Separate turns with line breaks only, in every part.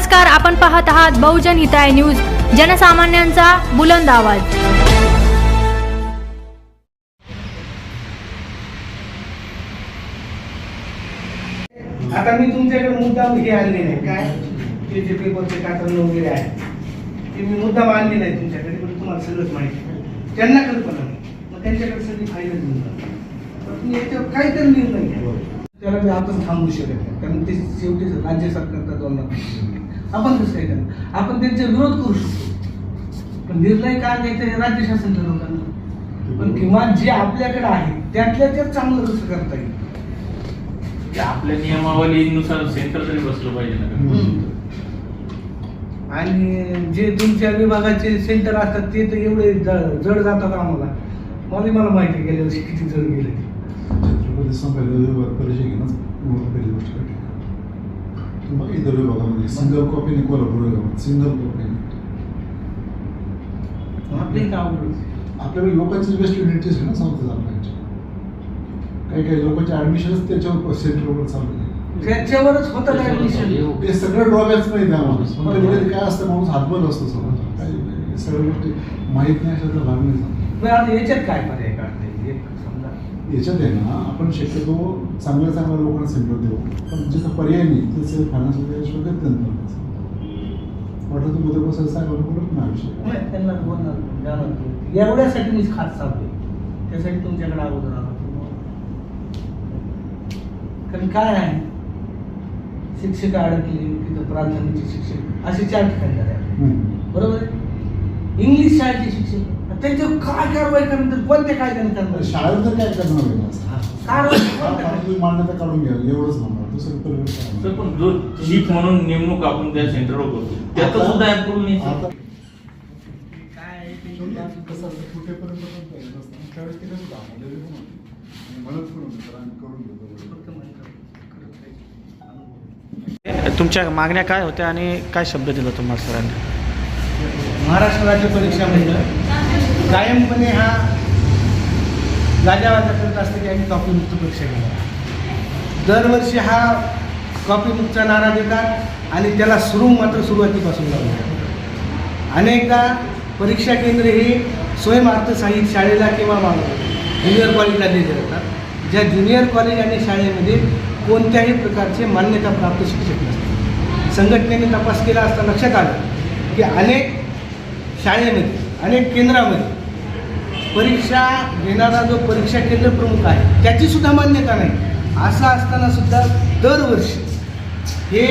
नमस्कार आपण पाहत आहात बहुजन हिताय न्यूज जनसामान्यांचा बुलंद आवाज.
आता मी तुमच्याकडे मुद्दा हे आणले नाही. काय? ते जे पेपरचे कातरण वगैरे आहे ते मी मुद्दा आणले नाही तुमच्याकडे पण तुम्हाला सगळंच माहिती त्यांना कल्पना नाही. मग त्यांच्याकडे सगळी फायदा घेऊन जा. तुम्ही याच्यावर काहीतरी निर्णय घ्या. त्याला मी आपण थांबू शकत नाही. कारण ते शेवटी राज्य सरकारचा धोरण आपण कसं काय करणार आपण त्यांचा विरोध करू शकतो. पण निर्णय काय घ्यायचा हे राज्य शासन ठरवणार ना. पण किमान जे आपल्याकडे आहे त्यातल्या त्यात चांगलं कसं करता येईल?
आपल्या नियमावलीनुसार सेंटर तरी बसलं पाहिजे ना.
आणि जे तुमच्या विभागाचे सेंटर असतात ते तर एवढे ज- जड जातात आम्हाला. मला मला माहिती गेल्या वर्षी किती जड गेले. ते.
छत्रपती संभाजी परिचय घेणं मूळ पहिली गोष्ट कठीण तुम्हाला इतर विभागामध्ये सिंगल कॉपीने कोल्हापूर विभागात सिंगल कॉपीने. आपल्याकडे लोकांची बेस्ट युनिटीज आहे ना संस्था आपल्याच्या काही काही लोकांचे ऍडमिशनच त्याच्यावर सेंटरवर चालू आहे.
त्याच्यावरच होतं ऍडमिशन
हे सगळं ड्रॉबॅक्स माहिती आम्हाला. काय असतं माणूस हातबल असतो समजा. काही सगळ्या गोष्टी माहीत नाही अशा तर भाग नाही.
याच्यात काय पर्याय काढता येईल?
याच्यात आहे ना आपण शक्यतो चांगल्या चांगल्या लोकांना सेंटर देऊ. पण जिथं पर्याय नाही त्याचे फायनान्शियल शोधत नाही. वाटलं तर उद्या कसं साहेबांना बोलत नाही विषय
त्यांना बोलणार जाणार तुम्ही. एवढ्यासाठी मीच खास चाललोय. त्यासाठी तुमच्याकडे अगोदर आलो कारण काय आहे? शिक्षक अडकली तिथं प्राथमिकचे शिक्षक असे चार ठिकाणी. बरोबर? आहे? इंग्लिश शाळेचे शिक्षक. त्यांच्यावर काय कारवाई करणार? कोणत्या कायद्याने करणार?
शाळेत काय करणार तुम्ही मान्यता काढून एवढंच म्हणणार दुसरं
सर? पण जो चीफ म्हणून नेमणूक आपण त्या सेंटरवर करतो त्याचं सुद्धा अप्रूव्ह नाही
आता कसं असतं, पण पाहिजे. त्यावेळेस पण होते. आणि म्हणत पण होते, तर आम्ही करून घेतो.
तुमच्या मागण्या काय होत्या आणि काय शब्द दिला तुम्हाला सरांनी
महाराष्ट्र राज्य परीक्षा मंडळ कायमपणे हा गाजावाजा करत असतं की आम्ही कॉपीमुक्त परीक्षा घेणार. दरवर्षी हा कॉपीमुक्तचा नारा देतात आणि त्याला सुरू मात्र सुरुवातीपासून लावतात अनेकदा परीक्षा केंद्र हे स्वयंअर्थसहाय्यित शाळेला किंवा ज्युनियर कॉलेजला दिले जातात. ज्या ज्युनियर कॉलेज आणि शाळेमध्ये कोणत्याही प्रकारचे मान्यताप्राप्त शिक्षक नसतात. संघटनेने तपास केला असता लक्षात आलं की अनेक शाळेमध्ये अनेक केंद्रामध्ये परीक्षा घेणारा जो परीक्षा केंद्र प्रमुख आहे त्याची सुद्धा मान्यता नाही. असं असताना सुद्धा दरवर्षी हे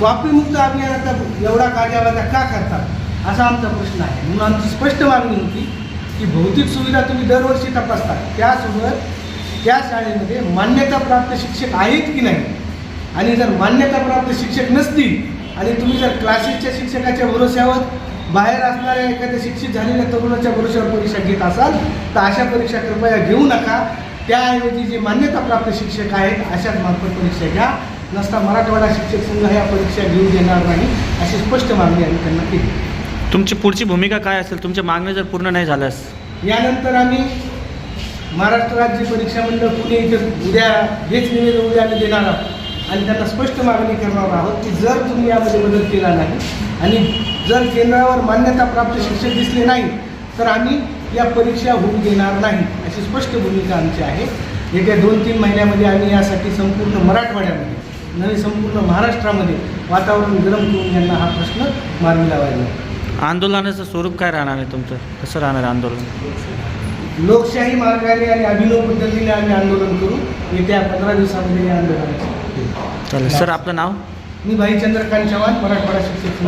कॉपीमुक्त अभियानाचा एवढा गाजावाजा का करतात असा आमचा प्रश्न आहे. म्हणून आमची स्पष्ट मागणी होती की भौतिक सुविधा तुम्ही दरवर्षी तपासता. त्यासोबत त्या शाळेमध्ये मान्यताप्राप्त शिक्षक आहेत की नाही? आणि जर मान्यताप्राप्त शिक्षक नसतील आणि तुम्ही जर क्लासेसच्या शिक्षकाच्या भरोश्यावर बाहेर असणाऱ्या एखाद्या शिक्षित झालेल्या तरुणाच्या भरोश्यावर परीक्षा घेत असाल तर अशा परीक्षा कृपया घेऊ नका. त्याऐवजी जे मान्यताप्राप्त शिक्षक आहेत अशाच मार्फत परीक्षा घ्या. नसता मराठवाडा शिक्षक संघ ह्या परीक्षा घेऊ देणार नाही अशी स्पष्ट मागणी आम्ही त्यांना केली.
तुमची पुढची भूमिका काय असेल? तुमच्या मागण्या जर पूर्ण नाही झाल्यास?
यानंतर आम्ही महाराष्ट्र राज्य परीक्षा मंडळ पुणे इथे उद्या हेच निवेदन उद्या आम्ही देणार आहोत. आणि त्यांना स्पष्ट मागणी करणार आहोत की जर तुम्ही यामध्ये बदल केला नाही आणि जर केंद्रावर मान्यताप्राप्त शिक्षक दिसले नाही तर आम्ही या परीक्षा होऊ देणार नाही अशी स्पष्ट भूमिका आमची आहे. येत्या दोन तीन महिन्यामध्ये आम्ही यासाठी संपूर्ण मराठवाड्यामध्ये नव्हे संपूर्ण महाराष्ट्रामध्ये वातावरण गरम करून यांना हा प्रश्न मार्गी लावायला.
आंदोलनाचं स्वरूप काय राहणार आहे तुमचं? कसं राहणार आहे आंदोलन?
लोकशाही मार्गाने आणि अभिनव पद्धतीने आम्ही आंदोलन करू. येत्या पंधरा दिवसामध्ये हे आंदोलन
चालेल. सर आपलं नाव?
मी भाईचंद्रकांत चव्हाण मराठवाडा शिक्षक